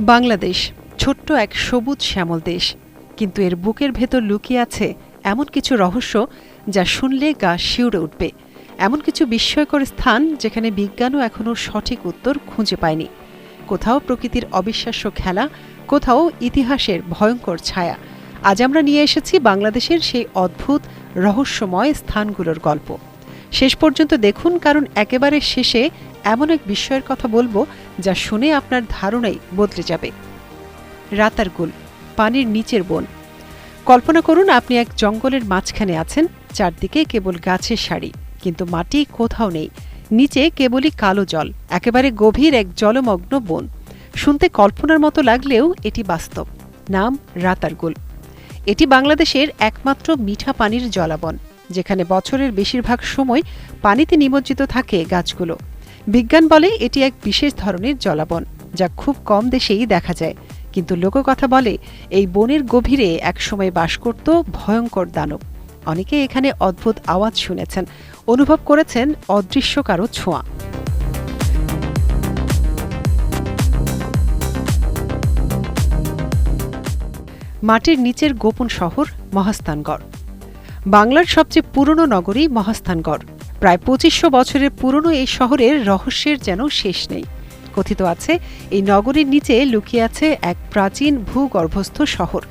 বাংলাদেশ, ছোট্ট এক সবুজ শ্যামল দেশ। কিন্তু এর বুকের ভেতর লুকিয়ে আছে এমন কিছু রহস্য যা শুনলে গা শিউরে উঠবে। এমন কিছু বিস্ময়কর স্থান যেখানে বিজ্ঞানও এখনও সঠিক উত্তর খুঁজে পায়নি। কোথাও প্রকৃতির অবিশ্বাস্য খেলা, কোথাও ইতিহাসের ভয়ঙ্কর ছায়া। আজ আমরা নিয়ে এসেছি বাংলাদেশের সেই অদ্ভুত, রহস্যময় স্থানগুলোর গল্প। শেষ পর্যন্ত দেখুন, কারণ একেবারে শেষে এমন এক বিষয়ের কথা বলব, যা শুনে আপনার ধারণাই বদলে যাবে। রাতারগুল পানির নিচের বন। কল্পনা করুন, আপনি এক জঙ্গলের মাঝখানে আছেন, চারদিকে কেবল গাছের সারি, কিন্তু মাটি কোথাও নেই। নিচে কেবলই কালো জল, একেবারে গভীর এক জলমগ্ন বন। শুনতে কল্পনার মতো লাগলেও এটি বাস্তব। নাম রাতারগুল এটি বাংলাদেশের একমাত্র মিঠা পানির জলাবন, যেখানে বছরের বেশিরভাগ সময় পানিতে নিমজ্জিত থাকে গাছগুলো। বিজ্ঞান বলে এটি এক বিশেষ ধরনের জলাবন, যা খুব কম দেশেই দেখা যায়। কিন্তু লোককথা বলে এই বনের গভীরে একসময় বাস করত ভয়ঙ্কর দানব। অনেকে এখানে অদ্ভুত আওয়াজ শুনেছেন, অনুভব করেছেন অদৃশ্য কারও ছোঁয়া। মাটির নিচের গোপন শহর মহাস্থানগড়। বাংলার সবচেয়ে পুরনো নগরী মহাস্থানগড়। প্রায় পঁচিশশো বছরের পুরনো এই শহরের রহস্যের যেন শেষ নেই। কথিত আছে, এই নগরীর নিচে লুকিয়ে আছে এক প্রাচীন ভূগর্ভস্থ শহর।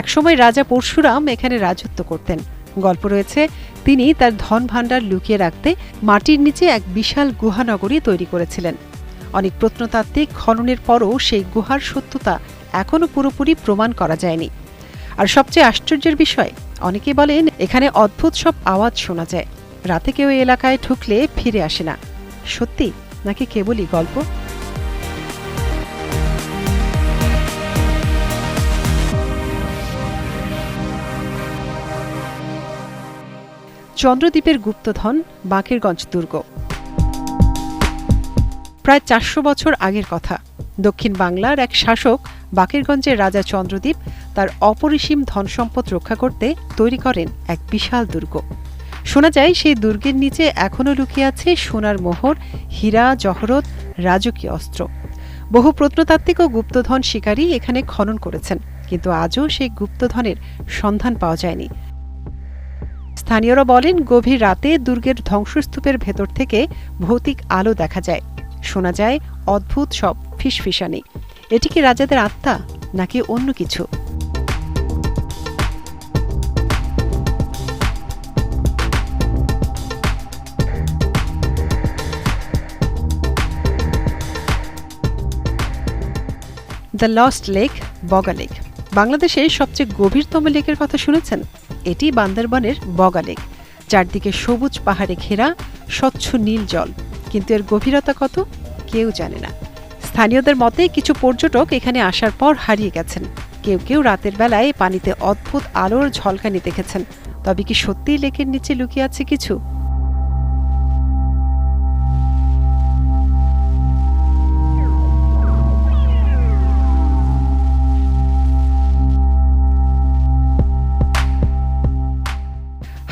একসময় রাজা পরশুরাম এখানে রাজত্ব করতেন। গল্প রয়েছে, তিনি তার ধন ভাণ্ডার লুকিয়ে রাখতে মাটির নিচে এক বিশাল গুহানগরী তৈরি করেছিলেন। অনেক প্রত্নতাত্ত্বিক খননের পরও সেই গুহার সত্যতা এখনও পুরোপুরি প্রমাণ করা যায়নি। আর সবচেয়ে আশ্চর্যের বিষয় অনেকে বলেন এখানে অদ্ভুত সব আওয়াজ শোনা যায়। রাতে কেউ এলাকায় ঢুকলে ফিরে আসে না। সত্যি? নাকি কেবলই গল্প? চন্দ্রদ্বীপের গুপ্তধন বাকেরগঞ্জ দুর্গ। প্রায় চারশো বছর আগের কথা। দক্ষিণ বাংলার এক শাসক বাকেরগঞ্জের রাজা চন্দ্রদ্বীপ তার অপরিসীম ধনসম্পদ রক্ষা করতে তৈরি করেন এক বিশাল দুর্গ। শোনা যায়, সেই দুর্গের নিচে এখনও লুকিয়ে আছে সোনার মোহর, হীরা, জহরত, রাজকীয় অস্ত্র। বহু প্রত্নতাত্ত্বিক ও গুপ্তধন শিকারী এখানে খনন করেছেন, কিন্তু আজও সেই গুপ্তধনের সন্ধান পাওয়া যায়নি। স্থানীয়রা বলেন, গভীর রাতে দুর্গের ধ্বংসস্তূপের ভেতর থেকে ভৌতিক আলো দেখা যায়। শোনা যায়, অদ্ভুত সব ফিসফিসানি। এটি কি রাজাদের আত্মা, নাকি অন্য কিছু? The lost lake, Boga lake. বাংলাদেশের সবচেয়ে গভীরতম লেকের কথা শুনেছেন? এটি বান্দরবনের বগা লেক চারদিকে সবুজ পাহাড়ে ঘেরা, স্বচ্ছ নীল জল। কিন্তু এর গভীরতা কত? কেউ জানে না। স্থানীয়দের মতে কিছু পর্যটক এখানে আসার পর হারিয়ে গেছেন। কেউ কেউ রাতের বেলায় পানিতে অদ্ভুত আলোর ঝলকানি দেখেছেন। তবে কি সত্যিই লেকের নিচে লুকিয়ে আছে কিছু?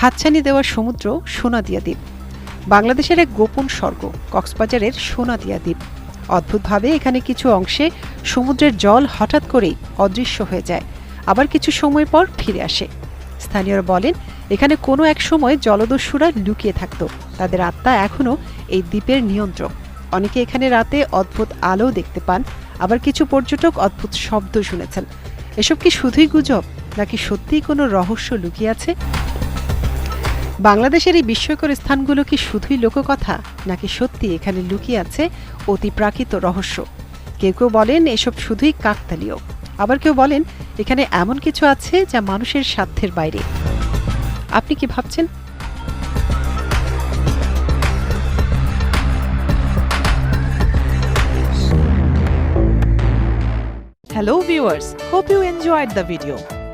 হাতছানি দেওয়া সমুদ্র সোনাদিয়া দ্বীপ। বাংলাদেশের এক গোপন স্বর্গ, কক্সবাজারের সোনাদিয়া দ্বীপ। অদ্ভুতভাবে এখানে কিছু অংশে সমুদ্রের জল হঠাৎ করেই অদৃশ্য হয়ে যায়। আবার কিছু সময় পর ফিরে আসে। স্থানীয়রা বলেন, এখানে কোনো এক সময় জলদস্যুরা লুকিয়ে থাকত। তাদের আত্মা এখনও এই দ্বীপের নিয়ন্ত্রক। অনেকে এখানে রাতে অদ্ভুত আলো দেখতে পান, আবার কিছু পর্যটক অদ্ভুত শব্দ শুনেছেন। এসব কি শুধুই গুজব, নাকি সত্যিই কোনো রহস্য লুকিয়ে আছে? বাংলাদেশের এই বিস্ময়কর স্থানগুলো কি শুধুই লোককথা নাকি সত্যি এখানে লুকিয়ে আছে অতি প্রাকৃত রহস্য? কেউ কেউ বলেন এসব শুধুই কাকতালীয়। আবার কেউ বলেন এখানে এমন কিছু আছে যা মানুষের সাধ্যের বাইরে। আপনি কি ভাবছেন? Hello viewers, hope you enjoyed the video.